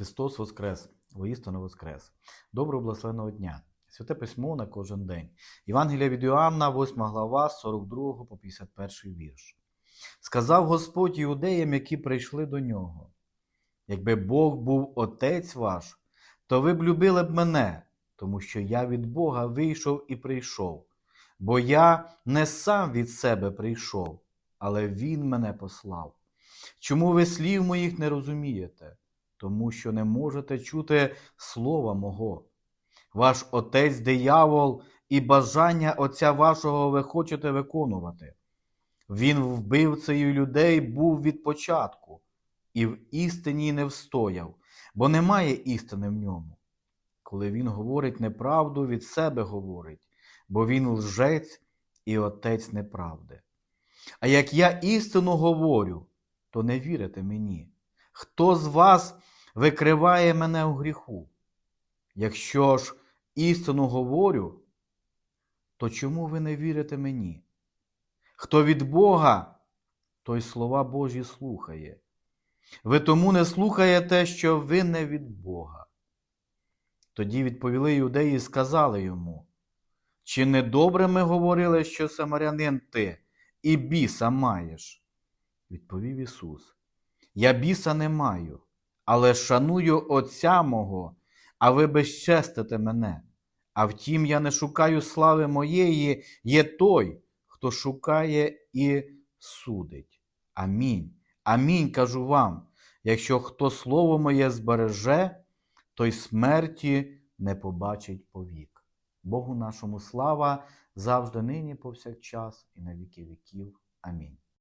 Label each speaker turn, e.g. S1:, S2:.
S1: Христос Воскрес, воістину Воскрес. Доброго благословеного дня. Святе письмо на кожен день. Євангелія від Іоанна, 8 глава, 42 по 51 вірш. Сказав Господь іудеям, які прийшли до нього. Якби Бог був Отець ваш, то ви б любили б мене, тому що я від Бога вийшов і прийшов. Бо я не сам від себе прийшов, але Він мене послав. Чому ви слів моїх не розумієте? Тому що не можете чути слова мого. Ваш отець диявол і бажання отця вашого ви хочете виконувати. Він вбивцею людей був від початку, і в істині не встояв, бо немає істини в ньому. Коли він говорить неправду, від себе говорить, бо він лжець і отець неправди. А як я істину говорю, то не вірите мені. Хто з вас викриває мене у гріху? Якщо ж істину говорю, то чому ви не вірите мені? Хто від Бога, той слова Божі слухає. Ви тому не слухаєте, що ви не від Бога. Тоді відповіли юдеї і сказали йому, чи не добре ми говорили, що самарянин ти і біса маєш? Відповів Ісус, я біса не маю, але шаную Отця мого, а ви безчестите мене. А втім, я не шукаю слави моєї, є той, хто шукає і судить. Амінь. Амінь кажу вам. Якщо хто слово моє збереже, той смерті не побачить повік. Богу нашому слава завжди нині, повсякчас, і на віки віків. Амінь.